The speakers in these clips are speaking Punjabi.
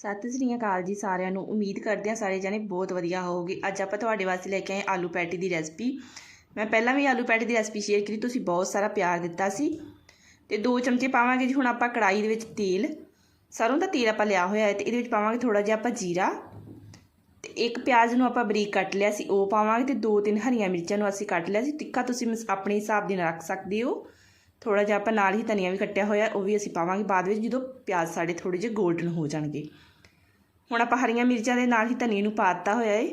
ਸਤਿ ਸ੍ਰੀ ਅਕਾਲ ਜੀ ਸਾਰਿਆਂ ਨੂੰ। ਉਮੀਦ ਕਰਦੇ ਹਾਂ ਸਾਰੇ ਜਣੇ ਬਹੁਤ ਵਧੀਆ ਹੋਵੋਗੇ। ਅੱਜ ਆਪਾਂ ਤੁਹਾਡੇ ਵਾਸਤੇ ਲੈ ਕੇ ਆਏ ਆਲੂ ਪੈਟੀ ਦੀ ਰੈਸਪੀ। ਮੈਂ ਪਹਿਲਾਂ ਵੀ ਆਲੂ ਪੈਟੀ ਦੀ ਰੈਸਪੀ ਸ਼ੇਅਰ ਕੀਤੀ, ਤੁਸੀਂ ਬਹੁਤ ਸਾਰਾ ਪਿਆਰ ਦਿੱਤਾ ਸੀ। ਤੇ ਦੋ ਚਮਚੇ ਪਾਵਾਂਗੇ ਜੀ ਹੁਣ ਆਪਾਂ ਕੜਾਈ ਦੇ ਵਿੱਚ ਤੇਲ। ਸਰੋਂ ਦਾ ਤੇਲ ਆਪਾਂ ਲਿਆ ਹੋਇਆ ਹੈ ਤੇ ਇਹਦੇ ਵਿੱਚ ਪਾਵਾਂਗੇ ਥੋੜਾ ਜਿਹਾ ਆਪਾਂ ਜੀਰਾ। ਤੇ ਇੱਕ ਪਿਆਜ਼ ਨੂੰ ਆਪਾਂ ਬਰੀਕ ਕੱਟ ਲਿਆ ਸੀ, ਉਹ ਪਾਵਾਂਗੇ ਤੇ ਦੋ ਤਿੰਨ ਹਰੀਆਂ ਮਿਰਚਾਂ ਨੂੰ ਅਸੀਂ ਕੱਟ ਲਿਆ ਸੀ। ਤਿੱਖਾ ਤੁਸੀਂ ਮਸ- ਆਪਣੇ ਹਿਸਾਬ ਦੇ ਨਾਲ ਰੱਖ ਸਕਦੇ ਹੋ। ਥੋੜਾ ਜਿਹਾ ਆਪਾਂ ਨਾਲ ਹੀ ਧਨੀਆ ਵੀ ਕੱਟਿਆ ਹੋਇਆ, ਉਹ ਵੀ ਅਸੀਂ ਪਾਵਾਂਗੇ ਬਾਅਦ ਵਿੱਚ ਜਦੋਂ ਪਿਆਜ਼ ਸਾਡੇ ਥੋੜੇ ਜਿਹੇ 골ਡਨ ਹੋ ਜਾਣਗੇ। ਹੁਣ ਆਪਾਂ ਹਰੀਆਂ ਮਿਰਚਾਂ ਦੇ ਨਾਲ ਹੀ ਧਨੀਏ ਨੂੰ ਪਾ ਦਿੱਤਾ ਹੋਇਆ ਏ।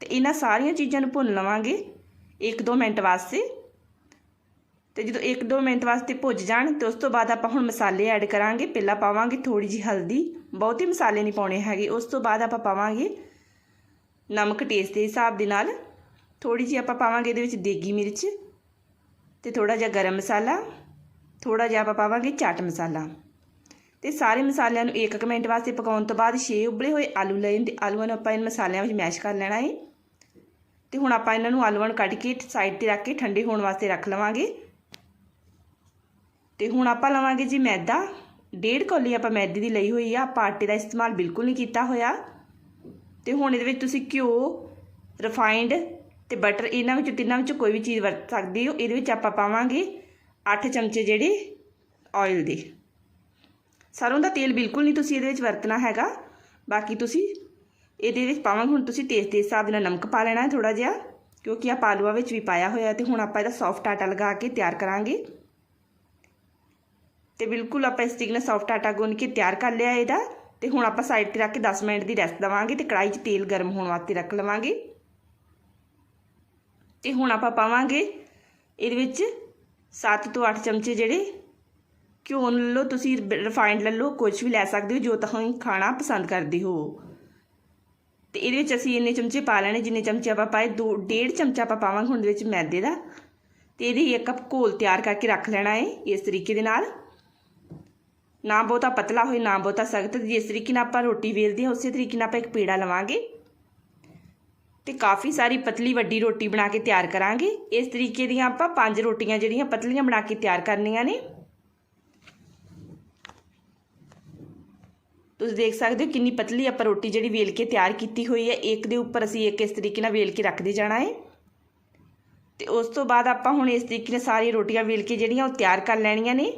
ਤੇ ਇਹਨਾਂ ਸਾਰੀਆਂ ਚੀਜ਼ਾਂ ਨੂੰ ਭੁੰਨ ਲਵਾਂਗੇ 1-2 ਮਿੰਟ ਵਾਸਤੇ। ਤੇ ਜਦੋਂ 1-2 ਮਿੰਟ ਵਾਸਤੇ ਭੁੱਜ ਜਾਣ ਤੇ ਉਸ ਤੋਂ ਬਾਅਦ ਆਪਾਂ ਹੁਣ ਮਸਾਲੇ ਐਡ ਕਰਾਂਗੇ। ਪਹਿਲਾਂ ਪਾਵਾਂਗੇ ਥੋੜੀ ਜਿਹੀ ਹਲਦੀ। ਬਹੁਤੇ ਮਸਾਲੇ ਨਹੀਂ ਪਾਉਣੇ ਹੈਗੇ। ਉਸ ਤੋਂ ਬਾਅਦ ਆਪਾਂ ਪਾਵਾਂਗੇ ਨਮਕ ਟੇਸਟ ਦੇ ਹਿਸਾਬ ਦੇ ਨਾਲ। ਥੋੜੀ ਜਿਹੀ ਆਪਾਂ ਪਾਵਾਂਗੇ ਇਹਦੇ ਵਿੱਚ ਦੇਗੀ ਮਿਰਚ ਤੇ ਥੋੜਾ ਜਿਹਾ ਗਰਮ ਮਸਾਲਾ। ਥੋੜਾ ਜਿਹਾ ਆਪਾਂ ਪਾਵਾਂਗੇ ਚਾਟ ਮਸਾਲਾ। ਤੇ ਸਾਰੇ ਮਸਾਲਿਆਂ ਨੂੰ 1 ਮਿੰਟ ਵਾਸਤੇ ਪਕਾਉਣ ਤੋਂ ਬਾਅਦ 6 ਉਬਲੇ ਹੋਏ ਆਲੂ ਲਏ ਤੇ ਆਲੂਆਂ ਨੂੰ ਆਪਾਂ ਇਹਨਾਂ ਮਸਾਲਿਆਂ ਵਿੱਚ ਮੈਸ਼ ਕਰ ਲੈਣਾ ਹੈ ਤੇ ਹੁਣ ਆਪਾਂ ਇਹਨਾਂ ਨੂੰ ਆਲੂਆਂ ਨੂੰ ਕੱਢ ਕੇ ਸਾਈਡ ਤੇ ਰੱਖ ਕੇ ਠੰਡੇ ਹੋਣ ਵਾਸਤੇ ਰੱਖ ਲਵਾਂਗੇ। ਤੇ ਹੁਣ ਆਪਾਂ ਲਵਾਂਗੇ ਜੀ ਮੈਦਾ। ਡੇਢ ਕੌਲੀ ਆਪਾਂ ਮੈਦੇ ਦੀ ਲਈ ਹੋਈ ਆ। ਆਪਾਂ ਆਟੇ ਦਾ ਇਸਤੇਮਾਲ ਬਿਲਕੁਲ ਨਹੀਂ ਕੀਤਾ ਹੋਇਆ। ਤੇ ਹੁਣ ਇਹਦੇ ਵਿੱਚ ਤੁਸੀਂ ਘਿਓ ਰਿਫਾਈਨਡ ਤੇ ਬਟਰ ਇਹਨਾਂ ਵਿੱਚੋਂ ਤਿੰਨਾਂ ਵਿੱਚੋਂ ਕੋਈ ਵੀ ਚੀਜ਼ ਵਰਤ ਸਕਦੇ ਹੋ। ਇਹਦੇ ਵਿੱਚ ਆਪਾਂ ਪਾਵਾਂਗੇ 8 ਚਮਚੇ ਜਿਹੜੇ ਆਇਲ ਦੇ। ਸਰੋਂ ਦਾ ਤੇਲ ਬਿਲਕੁਲ ਨਹੀਂ ਤੁਸੀਂ ਇਹਦੇ ਵਿੱਚ ਵਰਤਣਾ ਹੈਗਾ। ਬਾਕੀ ਤੁਸੀਂ ਇਹਦੇ ਵਿੱਚ ਪਾਵਾਂਗੇ। ਹੁਣ ਤੁਸੀਂ ਟੇਸਟ ਦੇ ਹਿਸਾਬ ਨਾਲ ਨਮਕ ਪਾ ਲੈਣਾ ਹੈ ਥੋੜਾ ਜਿਹਾ, ਕਿਉਂਕਿ ਆ ਆਲੂਆਂ ਵਿੱਚ ਵੀ ਪਾਇਆ ਹੋਇਆ ਤੇ ਹੁਣ ਆਪਾਂ ਇਹਦਾ ਸੌਫਟ ਆਟਾ ਲਗਾ ਕੇ ਤਿਆਰ ਕਰਾਂਗੇ। ਤੇ ਬਿਲਕੁਲ ਆਪਾਂ ਇਸ ਤਰੀਕੇ ਨਾਲ ਸੌਫਟ ਆਟਾ ਗੁੰਨ ਕੇ ਤਿਆਰ ਕਰ ਲਿਆ ਇਹਦਾ। ਤੇ ਹੁਣ ਆਪਾਂ ਸਾਈਡ ਤੇ ਰੱਖ ਕੇ 10 ਮਿੰਟ ਦੀ ਰੈਸਟ ਦਵਾਂਗੇ ਤੇ ਕੜਾਈ 'ਚ ਤੇਲ ਗਰਮ ਹੋਣ ਵਾਸਤੇ ਰੱਖ ਲਵਾਂਗੇ। ਤੇ ਹੁਣ ਆਪਾਂ ਪਾਵਾਂਗੇ ਇਹਦੇ ਵਿੱਚ 7 ਤੋਂ 8 ਚਮਚੇ ਜਿਹੜੇ ਘਿਓ ਲੈ ਲਓ ਤੁਸੀਂ ਰਿਫਾਈਨਡ ਲੈ ਲਓ ਕੁਝ ਵੀ ਲੈ ਸਕਦੇ ਹੋ ਜੋ ਤੁਸੀਂ ਖਾਣਾ ਪਸੰਦ ਕਰਦੇ ਹੋ ਤੇ ਇਹਦੇ ਵਿੱਚ ਅਸੀਂ ਇੰਨੇ ਚਮਚੇ ਪਾ ਲੈਣੇ ਜਿੰਨੇ ਚਮਚੇ ਆਪਾਂ ਪਾਏ ਦੋ ਡੇਢ ਚਮਚਾ ਆਪਾਂ ਪਾਵਾਂਗੇ ਹੁਣ ਦੇ ਵਿੱਚ ਮੈਦੇ ਦਾ ਤੇ ਇਹਦੇ ਇੱਕ ਕੱਪ ਘੋਲ ਤਿਆਰ ਕਰਕੇ ਰੱਖ ਲੈਣਾ ਹੈ ਇਸ ਤਰੀਕੇ ਦੇ ਨਾਲ ਨਾ ਬਹੁਤਾ ਪਤਲਾ ਹੋਏ ਨਾ ਬਹੁਤਾ ਸਖਤ ਜਿਸ ਤਰੀਕੇ ਨਾਲ ਆਪਾਂ ਰੋਟੀ ਵੇਲਦੇ ਹਾਂ ਉਸੇ ਤਰੀਕੇ ਨਾਲ ਆਪਾਂ ਇੱਕ ਪੇੜਾ ਲਵਾਂਗੇ ਤੇ ਕਾਫੀ ਸਾਰੀ ਪਤਲੀ ਵੱਡੀ ਰੋਟੀ ਬਣਾ ਕੇ ਤਿਆਰ ਕਰਾਂਗੇ ਇਸ ਤਰੀਕੇ ਦੀਆਂ ਆਪਾਂ ਪੰਜ ਰੋਟੀਆਂ ਜਿਹੜੀਆਂ ਪਤਲੀਆਂ ਬਣਾ ਕੇ ਤਿਆਰ ਕਰਨੀਆਂ ਨੇ ਤੁਸੀਂ ਦੇਖ ਸਕਦੇ ਹੋ ਕਿੰਨੀ ਪਤਲੀ ਆਪਾਂ ਰੋਟੀ ਜਿਹੜੀ ਵੇਲ ਕੇ ਤਿਆਰ ਕੀਤੀ ਹੋਈ ਹੈ। ਇੱਕ ਦੇ ਉੱਪਰ ਅਸੀਂ ਇੱਕ ਇਸ ਤਰੀਕੇ ਨਾਲ ਵੇਲ ਕੇ ਰੱਖਦੇ ਜਾਣਾ ਹੈ। ਤੇ ਉਸ ਤੋਂ ਬਾਅਦ ਆਪਾਂ ਹੁਣ ਇਸ ਤਰੀਕੇ ਨਾਲ ਸਾਰੀ ਰੋਟੀਆਂ ਵੇਲ ਕੇ ਜਿਹੜੀਆਂ ਉਹ ਤਿਆਰ ਕਰ ਲੈਣੀਆਂ ਨੇ।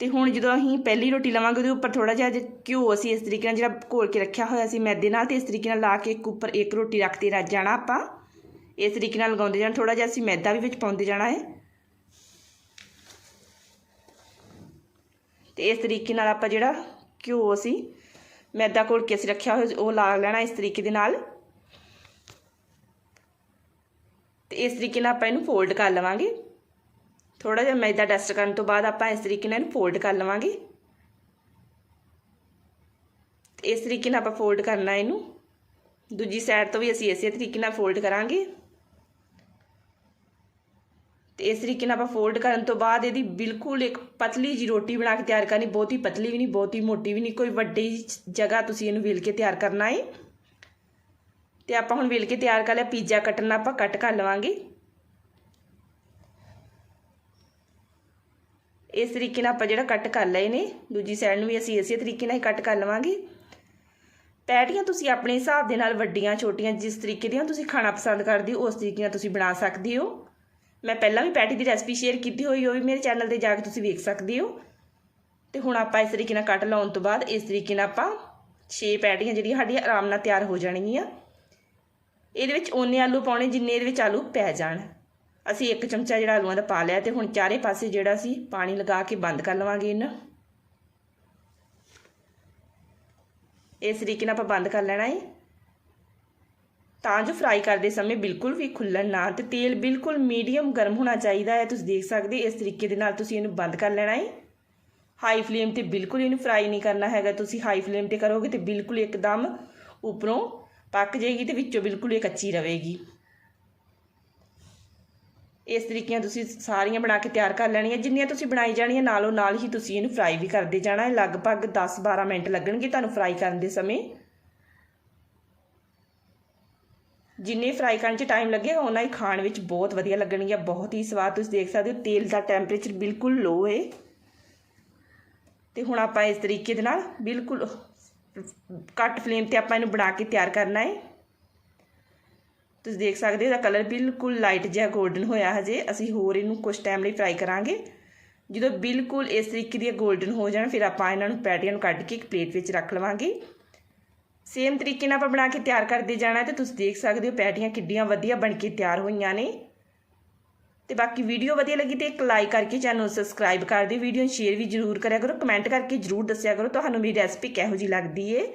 ਤੇ ਹੁਣ ਜਦੋਂ ਅਸੀਂ ਪਹਿਲੀ ਰੋਟੀ ਲਵਾਂਗੇ, ਉਹਦੇ ਉੱਪਰ ਥੋੜਾ ਜਿਹਾ ਘਿਓ ਅਸੀਂ ਇਸ ਤਰੀਕੇ ਨਾਲ ਜਿਹੜਾ ਘੋਲ ਕੇ ਰੱਖਿਆ ਹੋਇਆ ਸੀ ਮੈਦੇ ਨਾਲ, ਤੇ ਇਸ ਤਰੀਕੇ ਨਾਲ ਲਾ ਕੇ ਇੱਕ ਉੱਪਰ ਇੱਕ ਰੋਟੀ ਰੱਖਦੇ ਰੱਜ ਜਾਣਾ ਆਪਾਂ। ਇਸ ਤਰੀਕੇ ਨਾਲ ਲਗਾਉਂਦੇ ਜਾਣਾ ਥੋੜਾ ਜਿਹਾ ਅਸੀਂ ਮੈਦਾ ਵੀ ਵਿੱਚ ਪਾਉਂਦੇ ਜਾਣਾ ਹੈ। ਤੇ ਇਸ ਤਰੀਕੇ ਨਾਲ ਆਪਾਂ ਜਿਹੜਾ ਘਿਓ ਅਸੀਂ ਮੈਦਾ ਘੋਲ ਕੇ ਅਸੀਂ ਰੱਖਿਆ ਹੋਇਆ, ਉਹ ਲਾ ਲੈਣਾ ਇਸ ਤਰੀਕੇ ਦੇ ਨਾਲ। ਤੇ ਇਸ ਤਰੀਕੇ ਨਾਲ ਆਪਾਂ ਇਹਨੂੰ ਫੋਲਡ ਕਰ ਲਵਾਂਗੇ। ਥੋੜਾ ਜਿਹਾ ਮੈਦਾ ਡਸਟ ਕਰਨ ਤੋਂ ਬਾਅਦ ਆਪਾਂ ਇਸ ਤਰੀਕੇ ਨਾਲ ਇਹਨੂੰ ਫੋਲਡ ਕਰ ਲਵਾਂਗੇ। ਤੇ ਇਸ ਤਰੀਕੇ ਨਾਲ ਆਪਾਂ ਫੋਲਡ ਕਰਨਾ ਇਹਨੂੰ। ਦੂਜੀ ਸਾਈਡ ਤੋਂ ਵੀ ਅਸੀਂ ਇਸੇ ਤਰੀਕੇ ਨਾਲ ਫੋਲਡ ਕਰਾਂਗੇ। ਤੇ ਇਸ ਤਰੀਕੇ ਨਾਲ ਆਪਾਂ ਫੋਲਡ ਕਰਨ ਤੋਂ ਬਾਅਦ ਇਹਦੀ ਬਿਲਕੁਲ ਇੱਕ ਪਤਲੀ ਜੀ ਰੋਟੀ ਬਣਾ ਕੇ ਤਿਆਰ ਕਰਨੀ, ਬਹੁਤੀ ਪਤਲੀ ਵੀ ਨਹੀਂ, ਬਹੁਤੀ ਮੋਟੀ ਵੀ ਨਹੀਂ, ਕੋਈ ਵੱਡੀ ਜਗ੍ਹਾ ਤੁਸੀਂ ਇਹਨੂੰ ਵੇਲ ਕੇ ਤਿਆਰ ਕਰਨਾ ਹੈ ਤੇ ਆਪਾਂ ਹੁਣ ਵੇਲ ਕੇ ਤਿਆਰ ਕਰ ਲਿਆ, ਪੀਜ਼ਾ ਕੱਟਣਾ ਆਪਾਂ ਕੱਟ ਕਰ ਲਵਾਂਗੇ। ਇਸ ਤਰੀਕੇ ਨਾਲ ਆਪਾਂ ਜਿਹੜਾ ਕੱਟ ਕਰ ਲਏ ਨੇ, ਦੂਜੀ ਸਾਈਡ ਨੂੰ ਵੀ ਅਸੀਂ ਇਸੇ ਤਰੀਕੇ ਨਾਲ ਹੀ ਕੱਟ ਕਰ ਲਵਾਂਗੇ। ਪੈਟੀਆਂ ਤੁਸੀਂ ਆਪਣੇ ਹਿਸਾਬ ਦੇ ਨਾਲ ਵੱਡੀਆਂ, ਛੋਟੀਆਂ, ਜਿਸ ਤਰੀਕੇ ਦੀਆਂ ਤੁਸੀਂ ਖਾਣਾ ਪਸੰਦ ਕਰਦੇ ਹੋ, ਉਸ ਤਰੀਕੇ ਨਾਲ ਤੁਸੀਂ ਬਣਾ ਸਕਦੇ ਹੋ। ਮੈਂ ਪਹਿਲਾਂ ਵੀ ਪੈਟੀ ਦੀ ਰੈਸਪੀ ਸ਼ੇਅਰ ਕੀਤੀ ਹੋਈ, ਉਹ ਵੀ ਮੇਰੇ ਚੈਨਲ ਤੇ ਜਾ ਕੇ ਤੁਸੀਂ ਵੇਖ ਸਕਦੇ ਹੋ। ਤੇ ਹੁਣ ਆਪਾਂ ਇਸ ਤਰੀਕੇ ਨਾਲ ਕੱਟ ਲਾਉਣ ਤੋਂ ਬਾਅਦ ਇਸ ਤਰੀਕੇ ਨਾਲ ਆਪਾਂ 6 ਪੈਟੀਆਂ ਜਿਹੜੀਆਂ ਸਾਡੀਆਂ ਆਰਾਮ ਨਾਲ ਤਿਆਰ ਹੋ ਜਾਣਗੀਆਂ। ਇਹਦੇ ਵਿੱਚ ਓਨੇ ਆਲੂ ਪਾਉਣੇ, ਜਿੰਨੇ ਇਹਦੇ ਵਿੱਚ ਆਲੂ ਪੈ ਜਾਣ। ਅਸੀਂ ਇੱਕ ਚਮਚਾ ਜਿਹੜਾ ਆਲੂਆਂ ਦਾ ਪਾ ਲਿਆ ਤੇ ਹੁਣ ਚਾਰੇ ਪਾਸੇ ਜਿਹੜਾ ਸੀ ਪਾਣੀ ਲਗਾ ਕੇ ਬੰਦ ਕਰ ਲਵਾਂਗੇ ਇਹਨਾਂ। ਇਸ ਤਰੀਕੇ ਨਾਲ ਆਪਾਂ ਬੰਦ ਕਰ ਲੈਣਾ ਹੈ ਤਾਂ ਜੋ ਫਰਾਈ ਕਰਦੇ ਸਮੇਂ ਬਿਲਕੁਲ ਵੀ ਖੁੱਲਣ ਨਾ, ਤੇ ਤੇਲ ਬਿਲਕੁਲ ਮੀਡੀਅਮ ਗਰਮ ਹੋਣਾ ਚਾਹੀਦਾ ਹੈ। ਤੁਸੀਂ ਦੇਖ ਸਕਦੇ ਇਸ ਤਰੀਕੇ ਦੇ ਨਾਲ ਤੁਸੀਂ ਇਹਨੂੰ ਬੰਦ ਕਰ ਲੈਣਾ ਹੈ। ਹਾਈ ਫਲੇਮ ਤੇ ਬਿਲਕੁਲ ਇਹਨੂੰ ਫਰਾਈ ਨਹੀਂ ਕਰਨਾ ਹੈਗਾ। ਤੁਸੀਂ ਹਾਈ ਫਲੇਮ ਤੇ ਕਰੋਗੇ ਤੇ ਬਿਲਕੁਲ ਇੱਕਦਮ ਉੱਪਰੋਂ ਪੱਕ ਜਾਏਗੀ ਤੇ ਵਿੱਚੋਂ ਬਿਲਕੁਲ ਇਹ ਕੱਚੀ ਰਹੇਗੀ ਇਸ ਤਰੀਕੇ ਨਾਲ ਤੁਸੀਂ ਸਾਰੀਆਂ ਬਣਾ ਕੇ ਤਿਆਰ ਕਰ ਲੈਣੀਆਂ। ਜਿੰਨੀਆਂ ਤੁਸੀਂ ਬਣਾਈ ਜਾਣੀਆਂ, ਨਾਲੋਂ ਨਾਲ ਹੀ ਤੁਸੀਂ ਇਹਨੂੰ ਫਰਾਈ ਵੀ ਕਰਦੇ ਜਾਣਾ ਹੈ। ਲਗਭਗ 10-12 ਮਿੰਟ ਲੱਗਣਗੇ ਤੁਹਾਨੂੰ ਫਰਾਈ ਕਰਨ ਦੇ ਸਮੇਂ। ਜਿੰਨੇ ਫਰਾਈ ਕਰਨ 'ਚ ਟਾਈਮ ਲੱਗੇਗਾ ਉਹਨਾਂ ਹੀ ਖਾਣ ਵਿੱਚ ਬਹੁਤ ਵਧੀਆ ਲੱਗਣਗੀਆਂ, ਬਹੁਤ ਹੀ ਸਵਾਦ ਤੁਸੀਂ ਦੇਖ ਸਕਦੇ ਹੋ, ਤੇਲ ਦਾ ਟੈਂਪਰੇਚਰ ਬਿਲਕੁਲ ਲੋ ਹੈ ਤੇ ਹੁਣ ਆਪਾਂ ਇਸ ਤਰੀਕੇ ਦੇ ਨਾਲ ਬਿਲਕੁਲ ਘੱਟ ਫਲੇਮ ਤੇ ਆਪਾਂ ਇਹਨੂੰ ਬਣਾ ਕੇ ਤਿਆਰ ਕਰਨਾ ਹੈ ਤੁਸੀਂ ਦੇਖ ਸਕਦੇ ਹੋ, ਇਹਦਾ ਕਲਰ ਬਿਲਕੁਲ ਲਾਈਟ ਜਿਹਾ 골ਡਨ ਹੋਇਆ ਹਜੇ। ਅਸੀਂ ਹੋਰ ਇਹਨੂੰ ਕੁਝ ਟਾਈਮ ਲਈ ਫਰਾਈ ਕਰਾਂਗੇ। ਜਦੋਂ ਬਿਲਕੁਲ ਇਸ ਤਰੀਕੇ ਦੀਆਂ 골ਡਨ ਹੋ ਜਾਣ, ਫਿਰ ਆਪਾਂ ਇਹਨਾਂ ਨੂੰ ਪੈਟੀਆਂ ਨੂੰ ਕੱਢ ਕੇ ਇੱਕ ਪਲੇਟ ਵਿੱਚ ਰੱਖ ਲਵਾਂਗੇ। ਸੇਮ ਤਰੀਕੇ ਨਾਲ ਆਪਾਂ ਬਣਾ ਕੇ ਤਿਆਰ ਕਰਦੇ ਜਾਣਾ ਤੇ ਤੁਸੀਂ ਦੇਖ ਸਕਦੇ ਹੋ ਪੈਟੀਆਂ ਕਿੱਡੀਆਂ ਵਧੀਆ ਬਣ ਕੇ ਤਿਆਰ ਹੋਈਆਂ ਨੇ। ਤੇ ਬਾਕੀ ਵੀਡੀਓ ਵਧੀਆ ਲੱਗੀ ਤੇ ਇੱਕ ਲਾਈਕ ਕਰਕੇ ਚੈਨਲ ਨੂੰ ਸਬਸਕ੍ਰਾਈਬ ਕਰ ਦਿਓ। ਵੀਡੀਓ ਨੂੰ ਸ਼ੇਅਰ ਵੀ ਜ਼ਰੂਰ ਕਰਿਆ ਕਰੋ। ਕਮੈਂਟ ਕਰਕੇ ਜ਼ਰੂਰ ਦੱਸਿਆ ਕਰੋ। ਤੁਹਾਨੂੰ ਮੇਰੀ ਰੈਸਪੀ ਕਿਹੋ ਜੀ ਲੱਗਦੀ ਏ?